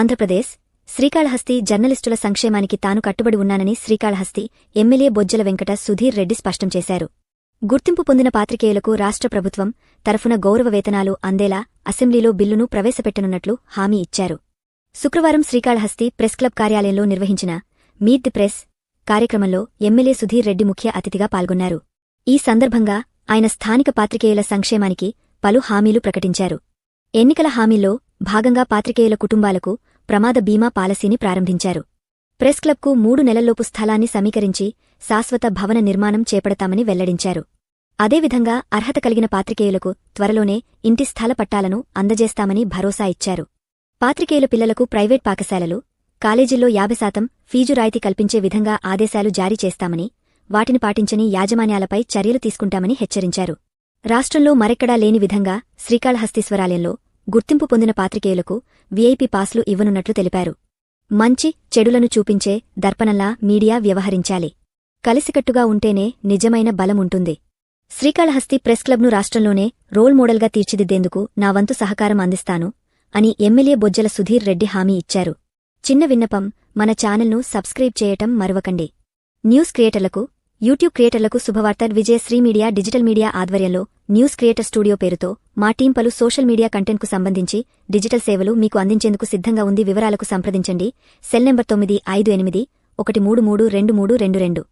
ఆంధ్రప్రదేశ్ శ్రీకాళహస్తి జర్నలిస్టుల సంక్షేమానికి తాను కట్టుబడి ఉన్నానని శ్రీకాళహస్తి ఎమ్మెల్యే బొజ్జల వెంకట సుధీర్ రెడ్డి స్పష్టం చేశారు. గుర్తింపు పొందిన పాత్రికేయులకు రాష్ట్ర ప్రభుత్వం తరఫున గౌరవ వేతనాలు అందేలా అసెంబ్లీలో బిల్లును ప్రవేశపెట్టనున్నట్లు హామీ ఇచ్చారు. శుక్రవారం శ్రీకాళహస్తి ప్రెస్ క్లబ్ కార్యాలయంలో నిర్వహించిన మీట్ ది ప్రెస్ కార్యక్రమంలో ఎమ్మెల్యే సుధీర్ రెడ్డి ముఖ్య అతిథిగా పాల్గొన్నారు. ఈ సందర్భంగా ఆయన స్థానిక పాత్రికేయుల సంక్షేమానికి పలు హామీలు ప్రకటించారు. ఎన్నికల హామీల్లో భాగంగా పాత్రికేయుల కుటుంబాలకు ప్రమాద బీమా పాలసీని ప్రారంభించారు. ప్రెస్ క్లబ్కు మూడు నెలల్లోపు స్థలాన్ని సమీకరించి శాశ్వత భవన నిర్మాణం చేపడతామని వెల్లడించారు. అదేవిధంగా అర్హత కలిగిన పాత్రికేయులకు త్వరలోనే ఇంటి స్థల పట్టాలను అందజేస్తామని భరోసా ఇచ్చారు. పాత్రికేయుల పిల్లలకు ప్రైవేట్ పాఠశాలలు కాలేజీల్లో యాభై శాతం ఫీజు రాయితీ కల్పించే విధంగా ఆదేశాలు జారీ చేస్తామని వాటిని పాటించని యాజమాన్యాలపై చర్యలు తీసుకుంటామని హెచ్చరించారు. రాష్ట్రంలో మరెక్కడా లేని విధంగా శ్రీకాళహస్తీశ్వరాలయంలో గుర్తింపు పొందిన పాత్రికేయులకు వీఐపీ పాస్లు ఇవ్వనున్నట్లు తెలిపారు. మంచి చెడులను చూపించే దర్పణంలా మీడియా వ్యవహరించాలి. కలిసికట్టుగా ఉంటేనే నిజమైన బలముంటుంది శ్రీకాళహస్తి ప్రెస్ క్లబ్ను రాష్ట్రంలోనే రోల్ మోడల్గా తీర్చిదిద్దేందుకు నా వంతు సహకారం అందిస్తాను అని ఎమ్మెల్యే బొజ్జల సుధీర్ రెడ్డి హామీ ఇచ్చారు. చిన్న విన్నపం మన ఛానల్ను సబ్స్క్రైబ్ చేయటం మరవకండి. న్యూస్ క్రియేటర్లకు యూట్యూబ్ క్రియేటర్లకు శుభవార్త Vijaya Sri media digital media ఆధ్వర్యంలో న్యూస్ క్రియేటర్ స్టూడియో పేరుతో మా టీం పలు సోషల్ మీడియా కంటెంట్కు సంబంధించి డిజిటల్ సేవలు మీకు అందించేందుకు సిద్ధంగా ఉంది. వివరాలకు సంప్రదించండి. సెల్ నెంబర్ తొమ్మిది ఐదు ఎనిమిది ఒకటి మూడు మూడు రెండు మూడు రెండు రెండు.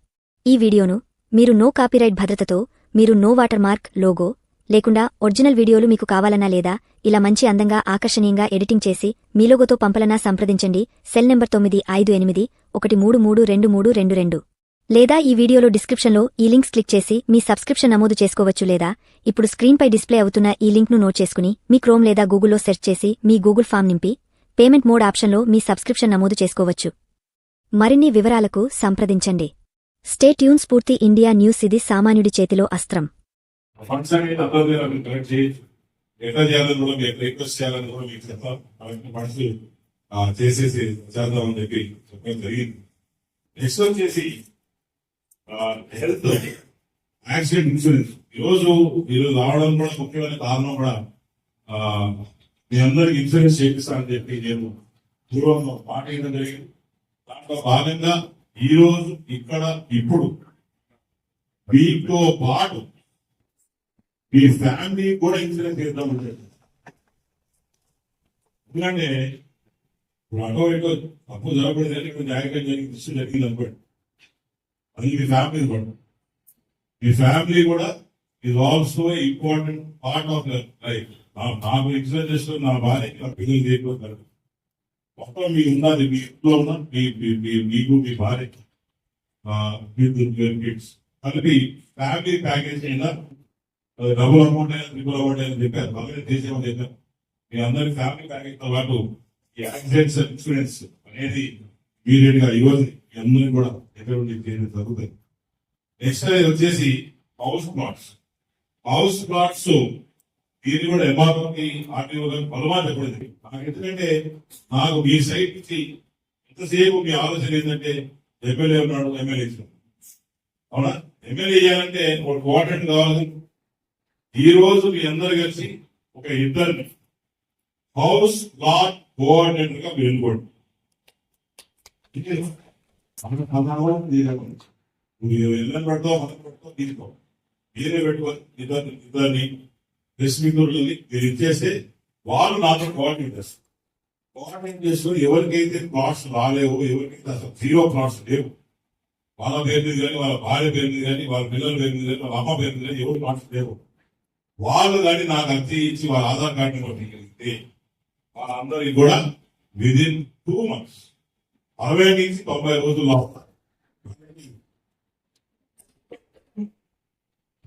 ఈ వీడియోను మీరు నో కాపీరైట్ భద్రతతో మీరు నో వాటర్ మార్క్ లోగో లేకుండా ఒరిజినల్ వీడియోలు మీకు కావాలన్నా లేదా ఇలా మంచి అందంగా ఆకర్షణీయంగా ఎడిటింగ్ చేసి మీ లోగోతో పంపలనా సంప్రదించండి. సెల్ నెంబర్ తొమ్మిది ఐదు ఎనిమిది ఒకటి మూడు మూడు రెండు మూడు రెండు రెండు. లేదా ఈ వీడియోలో డిస్క్రిప్షన్లో ఈ లింక్స్ క్లిక్ చేసి మీ సబ్స్క్రిప్షన్ నమోదు చేసుకోవచ్చు లేదా ఇప్పుడు స్క్రీన్పై డిస్ప్లే అవుతున్న ఈ లింక్ను నోట్ చేసుకుని మీ క్రోమ్ లేదా గూగుల్లో సెర్చ్ చేసి మీ గూగుల్ ఫామ్ నింపి పేమెంట్ మోడ్ ఆప్షన్లో మీ సబ్స్క్రిప్షన్ నమోదు చేసుకోవచ్చు. మరిన్ని వివరాలకు సంప్రదించండి. Stay tunes Spoorthi India news ఇది సామాన్యుడి చేతిలో అస్త్రం. ఫండ్స్ అనేది కలెక్ట్ ఎట్లా చేయాలని కూడా రిక్వెస్ట్ చేయాలని కూడా మీకు చెప్తాం అవన్నీ చేసేసి చేద్దామని చెప్పి చెప్పడం జరిగింది. నెక్స్ట్ వచ్చేసి హెల్త్ యాక్సిడెంట్ ఇన్సూరెన్స్. ఈరోజు ఈరోజు రావడం కూడా ముఖ్యమైన కారణం కూడా మీ అందరికి ఇన్సూరెన్స్ చేపిస్తానని చెప్పి నేను పూర్వం మాట ఇవ్వడం జరిగింది. దాంట్లో భాగంగా ఈరోజు ఇక్కడ ఇప్పుడు మీతో పాటు మీ ఫ్యామిలీ కూడా ఇన్సూరెన్స్ చేద్దాం చెప్పి. ఎందుకంటే ఇప్పుడు అటో ఇటో తప్పు జరగకూడదు కొంచెం జాగ్రత్తగా జరిగి దృష్టి జరిగింది అనుకోండి. అది మీ ఫ్యామిలీ కూడా. మీ ఫ్యామిలీ కూడా ఇది also important part of life నాకు ఇన్సూరెన్స్ చేస్తున్న నా భార్య నా పిల్లలు చేయకపోతారు మొత్తం మీ ఉన్నది మీ ఇంట్లో ఉన్న మీ మీకు మీ భార్య కిడ్స్ కలిపి ఫ్యామిలీ ప్యాకేజ్ అయినా డబుల్ అమౌంట్ అయినా ట్రిపుల్ అమౌంట్ అయినా చెప్పారు. మళ్ళీ చేసేమని చెప్పారు. మీ అందరి ఫ్యామిలీ ప్యాకేజ్తో పాటు ఈ యాక్సిడెంట్స్ ఇన్సూరెన్స్ అనేది ఇమీడియట్ ఇవ్వండి ఈరోజు కూడా ఎక్కడ ఉండి చేయడం జరుగుతుంది నెక్స్ట్ వచ్చేసి హౌస్ ప్లాట్స్ హౌస్ ప్లాట్స్ దీన్ని కూడా ఎంఆర్ఓకి ఆర్టీఓ గారు పలుమార్లు నాకు ఎందుకంటే నాకు మీ సైట్ నుంచి ఎంతసేపు మీ ఆలోచన ఏంటంటే ఎమ్మెల్యే ఉన్నాడు ఎమ్మెల్యే అవునా? ఎమ్మెల్యే చేయాలంటే ఒక కోఆర్డినేట్ కావాలి. ఈ రోజు మీ అందరు కలిసి ఒక ఇద్దరిని హౌస్ లాట్ కోఆర్డినేటర్గా మీరు ఎన్నుకోండి నువ్వు ఎల్లని పెడతావు మనం పెడతావు తీసుకో. మీరే పెట్టుకొని ఇద్దరిని ఇద్దరిని ప్రెస్ మిత్రులని మీరు ఇచ్చేస్తే వాళ్ళు నాతో కోఆర్డినేటర్స్ కోఆర్డినేట్ చేసుకొని ఎవరికైతే ప్లాట్స్ రాలేవు ఎవరికైతే అసలు జీరో ప్లాట్స్ లేవు వాళ్ళ పేరు మీద కానీ వాళ్ళ భార్య పేరు మీద కానీ వాళ్ళ పిల్లల పేరు మీద కానీ వాళ్ళ అమ్మ పేరు మీద కానీ ఎవరు ప్లాట్స్ లేవు. వాళ్ళు కానీ నాకు అర్జీ ఇచ్చి వాళ్ళ ఆధార్ కార్డు కొట్టగలిగితే వాళ్ళందరికీ కూడా విదిన్ టూ మంత్స్ అరవై నుంచి తొంభై రోజుల్లో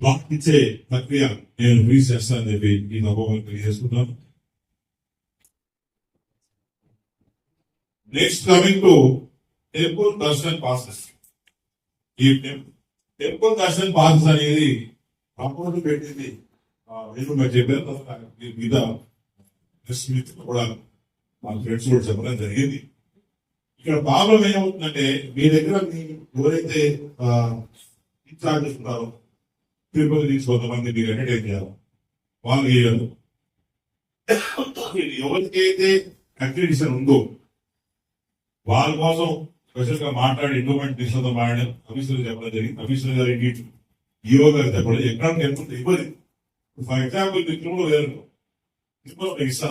బ్లాక్ ఇచ్చే ప్రక్రియ నేను రిలీజ్ చేస్తానని చెప్పి ఈ నమ్మకం తెలియజేస్తున్నాను next coming to temple darshan process ఈ టెంపుల్ దర్శన్ ప్రాసెస్ అనేది అప్పుడు పెట్టింది. నేను మీరు చెప్పారు తర్వాత దీని మీద కూడా మా ఫ్రెండ్స్ కూడా చెప్పడం జరిగింది. ఇక్కడ ప్రాబ్లం ఏమవుతుందంటే మీ దగ్గర మీ ఎవరైతే ఇన్ఛార్జెస్ ఉంటారో తిరుపతి నుంచి కొంతమంది మీరు ఎంటర్టైన్ చేయాలి. వాళ్ళు చేయరు. ఎవరికైతే అక్రిడిషన్ ఉందో వాళ్ళ కోసం స్పెషల్గా మాట్లాడి ఇండోమెంట్ తీసుకుందాం మాట్లాడి కమిషనర్ చెప్పడం జరిగింది. కమిషనర్ గారు ఇంటి ఈఓ గారు చెప్పడం ఎక్కడ ఎంత ఇవ్వదు ఫర్ ఎగ్జాంపుల్ తిరుమల వేరు తిరుమల ఇస్తా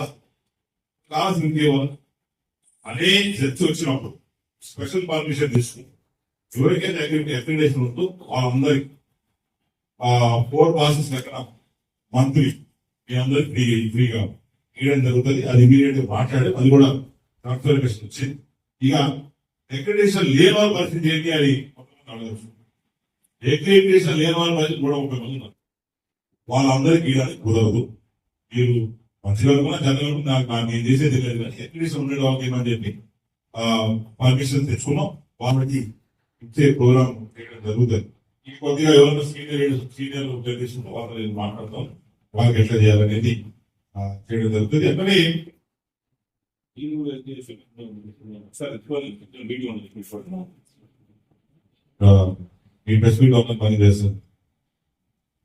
కావాల్సిన ఇంకేవాళ్ళు అనేక చర్చ వచ్చినప్పుడు స్పెషల్ పర్మిషన్ తీసుకుని ఎవరికైతే అక్రిడేషన్ ఉందో వాళ్ళందరికి ఫోర్ పాసెస్ దగ్గర మంత్లీ మీ అందరికి ఫ్రీ ఫ్రీగా ఇవ్వడం జరుగుతుంది. అది ఇమీడియట్గా మాట్లాడి అది కూడా కన్ఫర్మేషన్ వచ్చింది. ఇక అక్రిడేషన్ లేని వాళ్ళ పరిస్థితి ఏంటి అని అక్రిడేషన్ లేని వాళ్ళ పరిస్థితి కూడా ముప్పై మంది ఉన్నారు. వాళ్ళందరికీ ఇవ్వడానికి కుదరదు. మీరు మంచిగా కూడా జనరల్ నాకు నాకు నేను చేసేది లేదు కానీ ఎట్లీస్ట్ ఉండే వాళ్ళకి ఏమని చెప్పి పర్మిషన్ తెచ్చుకున్నాం. వాళ్ళకి ఇచ్చే ప్రోగ్రామ్ చేయడం జరుగుతుంది. ఈ కొద్దిగా ఎవరైనా సీనియర్ సీనియర్ జనరేషన్ వాళ్ళు నేను మాట్లాడతాం. వాళ్ళకి ఎట్లా చేయాలనేది చేయడం జరుగుతుంది. అట్లనే ఈ ప్రెస్ మీట్ పని చేస్తుంది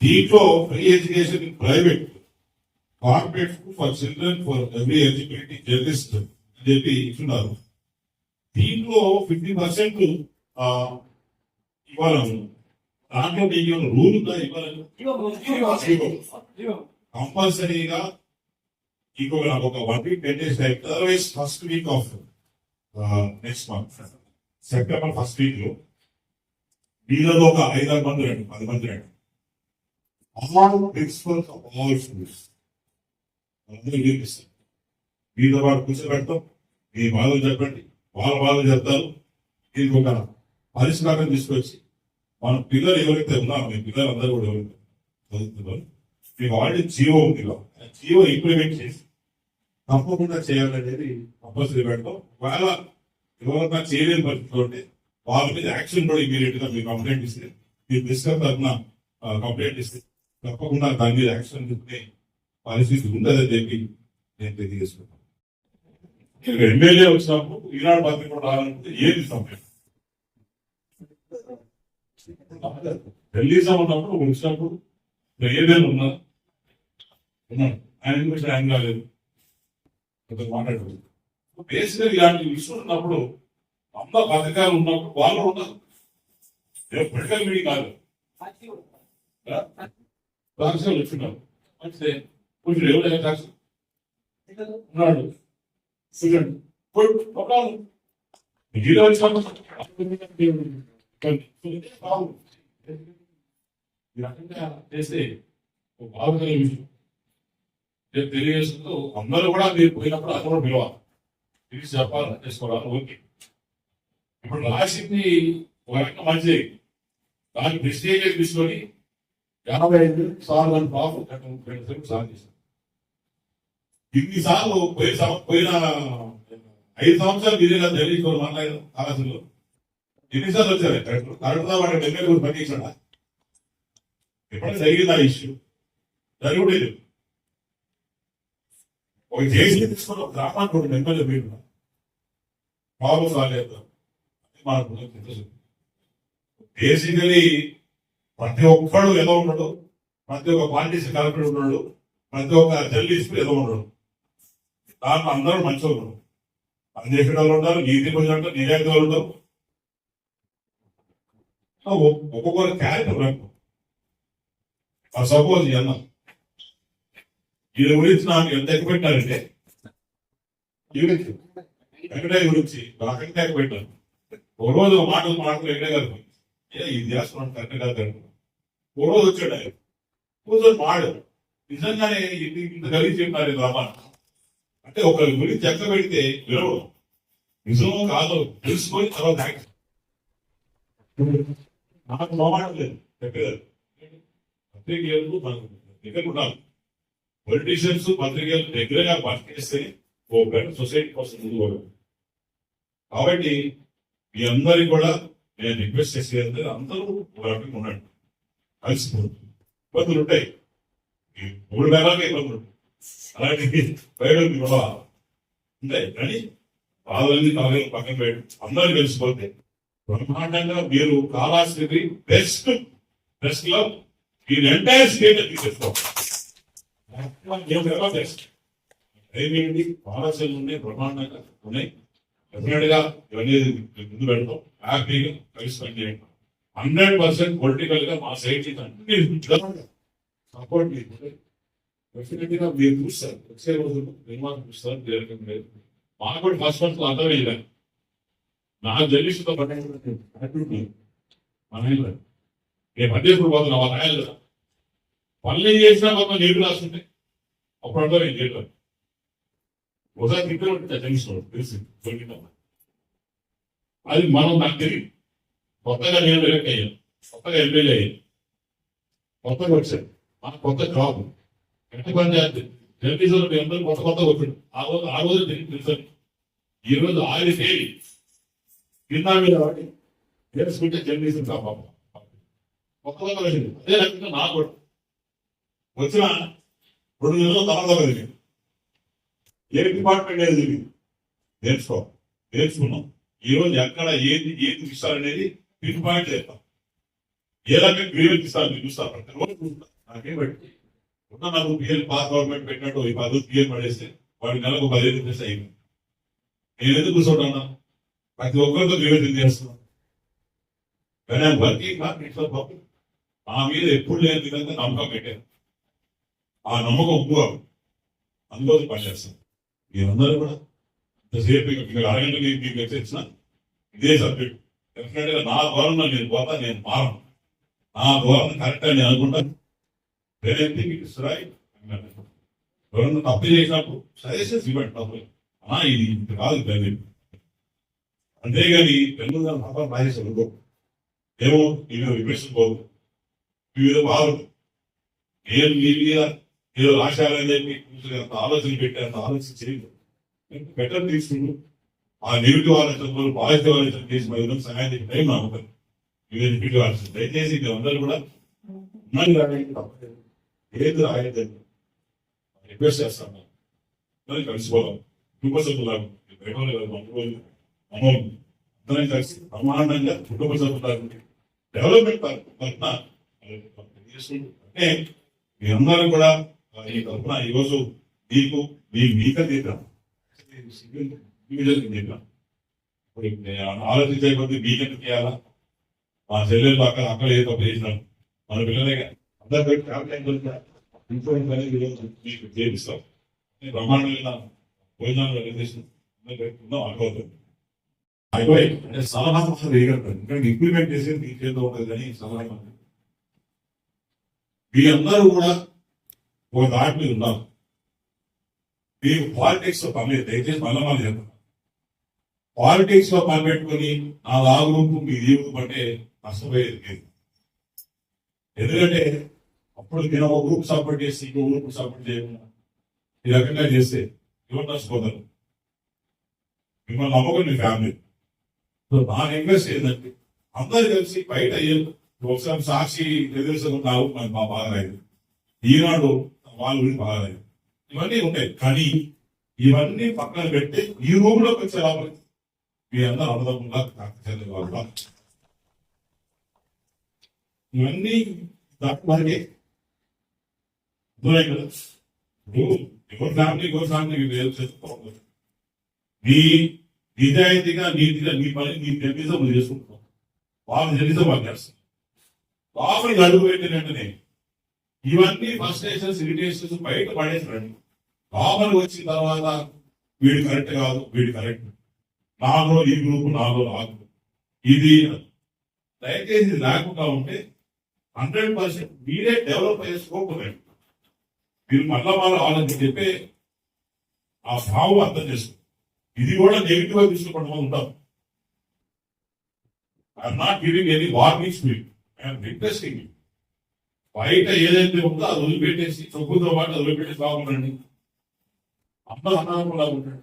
దీంట్లో free education private corporate for children for every eligibility journalist అని చెప్పి ఇస్తున్నారు. దీంట్లో ఫిఫ్టీ పర్సెంట్ ఇవ్వాలను దాంట్లో మీకు రూల్ ఉందా ఇవ్వాలని? కంపల్సరీగా ఇంకొక నాకు ఒక one week ten days time otherwise first week of next month September first వీక్లో వీళ్ళలో ఒక ఐదారు మంది రండి పది మంది రండి all principals of all schools అందరూ చూపిస్తారు మీతో పాటు కూర్చోబెడతాం. మీ బాధలు చెప్పండి. వాళ్ళ బాధలు చెప్తారు. దీనికి ఒక పరిష్కారం తీసుకొచ్చి మన పిల్లలు ఎవరైతే ఉన్నారో మీ పిల్లలు అందరూ కూడా ఎవరైతే చదువుతున్నారు మీకు ఆల్రెడీ జియో ఉంది జియో ఇంప్లిమెంట్ చేసి తప్పకుండా చేయాలనేది కంపల్సరీ పెడతాం. ఒకవేళ ఎవరైనా చేయలేని పరిస్థితులు ఉంటే వాళ్ళ మీద యాక్షన్ కూడా ఇమీడియట్గా మీరు కంప్లైంట్ ఇస్తే మీరు డిస్కస్ తరఫున కంప్లైంట్ ఇస్తే తప్పకుండా దాని మీద యాక్షన్ తీసుకుని పరిస్థితి ఉండదని చెప్పి నేను తెలియజేసుకుంటాను. ఎమ్మెల్యే వచ్చినప్పుడు ఈనాడు పత్రిక రావాలంటే ఏది సమయం రిలీజ్ సభ ఉన్నప్పుడు వచ్చినప్పుడు ఏదైనా ఉన్నా ఉన్నాడు. ఆయన గురించి ఆయన కాలేదు. కొంచెం మాట్లాడలేదు బేసిక్గా ఇలాంటి ఇష్యూస్ ఉన్నప్పుడు అమ్మ పథకాలు ఉన్నప్పుడు వాళ్ళు ఉన్నారు పొలిటికల్ మీటింగ్ కాదు. రాజకీయాలు అంటే మంచిదే కొంచెం ఎవరైనా రాజకీయం ఉన్నాడు. చూడండి. పోయి ఒకళ్ళు జిల్లా వచ్చినప్పుడు రకంగా చేస్తే ఒక బాగుంది విషయం నేను తెలియజేస్తుందో అందరూ కూడా మీరు పోయినప్పుడు అది కూడా పిలవాలి తెలిసి చెప్పాలి చేసుకోవాలి. ఓకే. ఇప్పుడు రాసింది ఒక రకంగా మంచిది. దాన్ని ప్రెస్టేజ్ తీసుకొని ఎనభై ఐదు సార్లు అని బాబు రెండు ఇన్ని సార్లు పోయిన పోయిన ఐదు సంవత్సరాలు ఇదేలా తెలియకోవాలి మాట్లాడారు కాలేజీలో ఎన్నిసార్లు వచ్చారు? కరెక్ట్. కరెక్ట్గా వాడి ఎమ్మెల్యే గురించి పని చేశాడా జరిగింది ఆ ఇష్యూ. జరుగులేదు ఒక జేసీ తీసుకుని ఒక గ్రామానికి కూడా ఎమ్మెల్యే మీరు ప్రాబ్లం రాలేదు. మాకు బేసికలీ ప్రతి ఒక్కడు ఎలా ఉన్నాడు ప్రతి ఒక్క పార్టీ కలెక్టర్ ఉన్నాడు. ప్రతి ఒక్క జర్నలిస్ట్ ఏదో ఉన్నాడు దాంట్లో అందరూ మంచిగా ఉన్నాడు పని వాళ్ళు ఉంటారు నీతి పని ఉంటారు నిజాయితీ వాళ్ళు ఉంటారు ఒక్కొక్కరు క్యారెక్టర్ నాకు సపోజ్ అన్న. వీళ్ళ గురించి నాకు ఎంత ఎక్కువ పెట్టారంటే గురించి వెంకటయ్య గురించి నాకు ఎక్కువ పెట్టాను ఒక రోజు ఒక మాటలు మాటలు వెంకటయ్య గారు ఏ ఇది చేస్తున్నాను కరెక్ట్ కాదు అనుకున్నాను. ఓ రోజు వచ్చాడు ఆయన. కూర్చొని మాడు నిజంగానే ఇంత ఇంత కలిసి చెప్పారు ఈ అంటే ఒక గురించి చెక్క పెడితే వినవడం నిజమో కాదో తెలుసుకొని తర్వాత యాక్షన్ నాకు మొహమాటం లేదు చెప్పేది పత్రికేయులు మనకు దగ్గర ఉండాలి. పొలిటీషియన్స్ పత్రికలు దగ్గరగా వర్క్ చేస్తే ఓ బెటర్ సొసైటీ కోసం ముందు కాబట్టి మీ అందరికి కూడా నేను రిక్వెస్ట్ చేసేది అందరూ ఒక రకంగా ఉండండి. కలిసిపోతుంది ఇబ్బందులు ఉంటాయి. మూడు వేలాగా ఇబ్బందులు ఉంటాయి. అలాంటి బయట కూడా ఉంటాయి కానీ బాధలన్నీ కాలేదు పక్కన పెట్టు అందరూ కలిసిపోతే బ్రహ్మాండంగా మీరు కాలాశ్రీ బెస్ట్ బెస్ట్లో ఈ ఎంటైర్ స్టేట్ తీసేస్తాం బెస్ట్ ఏమేంటి? కాలాశ్రీలు ఉన్నాయి బ్రహ్మాండంగా ఉన్నాయి. డెఫినెట్గా ఇవన్నీ ముందు పెడతాం. హ్యాపీగా కలిసి పనిచేయండి. హండ్రెడ్ పర్సెంట్ పొలిటికల్గా మా సైడ్ అన్ని సపోర్ట్ డెఫినెట్గా మీరు చూస్తారు. వచ్చే రోజులు నిర్మాణం చూస్తారు జరగడం లేదు. మాకు కూడా ఫస్ట్ మంత్ అర్థం వేయలేదు నాకు జర్నలిస్ట్తో పని మన నేను పనిచేసుకుని పోతున్నా వాళ్ళ ఆయన పనులు ఏం చేసినా మొత్తం నీరు రాస్తుంటే అప్పుడు అర్థం ఏం చేయలేదు ఒకసారి తిప్పి ఉంటే తెలుసు తెలుసు దొరికిందమ్మా అది మనం నాకు తెలియదు. కొత్తగా నేను ఎలక్ట్ అయ్యాను. కొత్తగా ఎమ్మెల్యే అయ్యాను. కొత్తగా వచ్చాను. మాకు కొత్త జాబ్ ఎంత పంచాయతీ చేస్తే జర్నలిజం మీ అందరూ కొత్త కొత్తగా వచ్చాడు ఆ రోజు ఆ రోజు తెలియదు తెలుసు ఈ రోజు ఆయన తేలి కింద మీద వాడి తెలుసుకుంటే జర్నలిజం కాపాడు కొత్త కొత్త వచ్చింది అదే రకంగా నాకు కూడా వచ్చిన రెండు నెలలు తర్వాత కలిగింది ఏ డిపార్ట్మెంట్ ఏది జరిగింది నేర్చుకో. నేర్చుకున్నాం. ఈరోజు ఎక్కడ ఏది ఏది ఇస్తారనేది పిన్ పాయింట్ చేస్తాం. ఏ రకంగా గ్రీవెన్స్ ఇస్తారు మీరు చూస్తారు? ప్రతి రోజు చూస్తారు నాకేం పెట్టి ఉన్న నాకు బిఎల్ పాస్ గవర్నమెంట్ పెట్టినట్టు ఈ పది బిఎల్ పడేస్తే వాడి నెలకు పదిహేను రూపాయలు అయింది నేను ఎందుకు కూర్చోటన్నా ప్రతి ఒక్కరితో నివేదన చేస్తున్నాను. కానీ వర్కింగ్ నాట్ ఇట్స్ పబ్లిక్ మా మీద ఎప్పుడు లేని విధంగా నమ్మకం పెట్టాను. ఆ నమ్మకం ఎక్కువ అందుకోసం పనిచేస్తాను మీరందరూ కూడా ఎంతసేపు ఇక అరగంట నేను మీకు వచ్చేసిన ఇదే సబ్జెక్ట్ డెఫినెట్గా నా ధోరణ నేను పోతా నేను మారను. నా ధోరణ కరెక్ట్ అని అనుకుంటాను. అనుకుంటాను వేరే థింగ్ ఇట్ ఇస్ రైట్ ఎవరన్నా తప్పు చేసినప్పుడు సజెషన్స్ ఇవ్వండి తప్పు ఆ ఇది ఇంత కాదు పెళ్ళి అంతేగాని పెన్ను తప్ప రాసేసి ఏమో ఇది విమర్శించుకోదు వివిధ బాధలు ఏం మీ మీద ఏదో రాశారని చెప్పి అంత ఆలోచన పెట్టి అంత ఆలోచన చేయదు బెటర్ తీసుకుంటూ ఆ నెగిటివ్ ఆలోచనలు పాజిటివ్ ఆలోచన చేసి మరి సహాయం చేసే టైం నాకు ఉంటుంది. ఇవి నెగిటివ్ ఆలోచన దయచేసి మీరు అందరూ కూడా ఉన్నది రాయండి తప్పలేదు. ఏది రాయద్దండి రిక్వెస్ట్ చేస్తాను అందరం కలిసిపోదాం. కుటుంబ సభ్యులాగా ప్రేమలు కాదు, అందరం కలిసి బ్రహ్మాండంగా కుటుంబ సభ్యులాగా డెవలప్మెంట్ తరఫున అంటే మీ అందరూ కూడా ఈ తరఫున ఈరోజు మీకు మీ మీక తీద్దాం. తీద్దాం. ఆలోచించే కొద్ది మీకెందుకు తీయాలా? మా చెల్లెలు అక్కడ అక్కడ ఏదో తప్పు చేసినాం మన పిల్లలే అందరూ పెట్టి ఫ్యామిలీ దొరికిన ఇంట్లో అనేది ఈరోజు మీకు చేపిస్తాం నేను బ్రహ్మాండంగా భోజనాలు చేసి అందరూ పెట్టుకుందాం అనుకోవద్దు అయిపోయి అంటే సలహా మాత్రం వేయగలుగుతారు ఇంకా ఇంప్లిమెంట్ చేసేది మీ చేతిలో ఉంటుంది అని సలహా మీ అందరూ కూడా ఒక దాటి మీద ఉన్నారు మీకు పాలిటిక్స్లో పని దయచేసి మళ్ళీ మళ్ళీ చెప్తాను పాలిటిక్స్లో పని పెట్టుకుని నా లాగుంపు మీ జీవితం అంటే నష్టపోయేది ఎందుకంటే అప్పుడు నేను ఒక గ్రూప్ సపోర్ట్ చేసి ఇంకో గ్రూప్ సపోర్ట్ చేయకుండా ఈ రకంగా చేస్తే ఎవరు నష్టపోతారు? మిమ్మల్ని నమ్మకం మీ ఫ్యామిలీ సో నా రిక్వెస్ట్ ఏంటంటే అందరు కలిసి బయట ఒకసారి సాక్షి తెలుగు నాకు మనకు మా బాగలేదు ఈనాడు వాళ్ళ గురించి బాగలేదు ఇవన్నీ ఉంటాయి. కానీ ఇవన్నీ పక్కన పెట్టి ఈ రూమ్లోకి వచ్చే లోపల మీ అందరూ అన్నదమ్ములా కాకపోతే వాళ్ళ ఇవన్నీ దాటి మనకి కదా ఇప్పుడు ఎవరి ఫ్యామిలీ ఎవరి ఫ్యామిలీ మీకు చేసుకోవాలి నీ నిజాయితీగా నీతిగా నీ పని నీ జర్నలిజం నువ్వు చేసుకుంటున్నావు వాళ్ళు జర్నలిజం వాళ్ళు చేస్తారు లోపలికి అడుగు పెట్టిన వెంటనే ఇవన్నీ ఫస్ట్రేషన్స్ ఇరిటేషన్స్ బయట పడేసినండి లోపలికి వచ్చిన తర్వాత వీడు కరెక్ట్ కాదు వీడు కరెక్ట్ నాలో ఈ గ్రూప్ నాలో ఆ గ్రూప్ ఇది దయచేసి లేకుండా ఉంటే హండ్రెడ్ పర్సెంట్ మీరే డెవలప్ చేసుకోకపోయాడు మీరు మళ్ళా మళ్ళీ ఆలోచన చెప్పే ఆ భావం అర్థం చేసుకో ఇది కూడా నెగిటివ్గా తీసుకోవడం ఉంటాం I'm not giving any warnings me I'm requesting బయట ఏదైతే ఉందో అది వదిలిపెట్టేసి చొక్కుతో పాటు వదిలిపెట్టేసి బాగుండండి. అమ్మ అన్నదమ్ములా ఉండండి.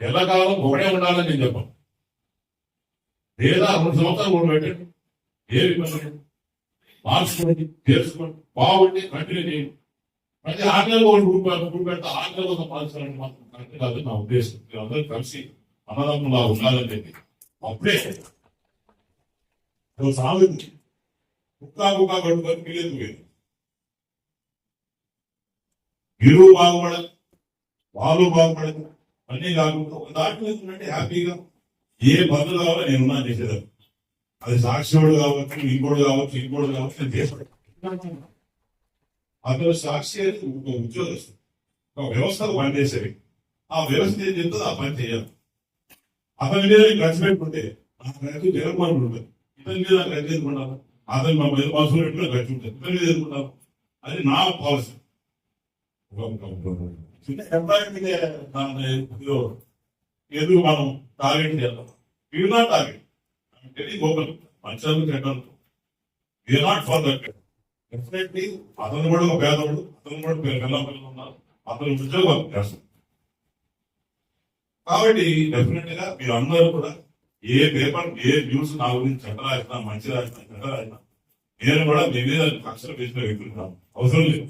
ఎల్లకాలం ఒకటే ఉండాలని నేను చెప్పాను. లేదా రెండు సంవత్సరాలు కూడా పెట్టండి. ఏ ఇబ్బంది మార్చుకోండి తెలుసుకోండి బాగుండి కంటిన్యూ చేయండి. ప్రతి ఆటలో ఒక గ్రూప్ గ్రూప్ పెడితే ఆటలో ఒక పాల్చాలని మాత్రం కరెక్ట్ కాదు నా ఉద్దేశం. మీరు అందరూ కలిసి అన్నదమ్ములా ఉండాలని చెప్పి. అప్పుడే సాగుతుంది కుక్కా కుక్క కుక్క కడుపుకొని పిల్లలు పోయింది మీరు. బాగుపడదు వాళ్ళు బాగుపడదు అన్నీ కాకుండా ఒక దాంట్లో ఏంటంటే హ్యాపీగా. ఏ పనులు కావాలో నేను ఉన్నా చేసేదాన్ని. అది సాక్షివాడు కావచ్చు ఇంకోడు కావచ్చు ఇంకోడు కావచ్చు నేను చేసాడు అతను సాక్షి అనేది ఒక ఉద్యోగస్తుడు. ఒక వ్యవస్థకు పనిచేసేవి. ఆ వ్యవస్థ ఏం చెప్తుందో ఆ పని చేయాలి అతని మీద ఖర్చు పెట్టుకుంటే ఆ రైతు జగన్మోహన్ ఉంటుంది ఇతని మీద ఖర్చు ఎదుర్కొంటాను అతను మా మీద పశువులు పెట్టుకుని ఖర్చు ఉంటుంది. ఇతని మీద ఎదుర్కొంటాను అది నా పాలసీ. చిన్న ఎంప్లాయీ మీద ఎందుకు మనం టార్గెట్ చేద్దాం? You not target very open మంచి చెడ్డలు. You not for that definitely అతను కూడా ఒక పేదవాడు అతను కూడా పిల్ల పిల్లలు ఉన్నారు. అతను ఉద్యోగం చేస్తాం కాబట్టి డెఫినెట్గా మీరు అందరూ కూడా ఏ పేపర్ ఏ న్యూస్ నా గురించి చెడ్డ రాసినా మంచి రాసినా చెడ్డ రాసినా నేను కూడా మీ మీద కక్షలు వేసిన వ్యక్తులు అవసరం లేదు.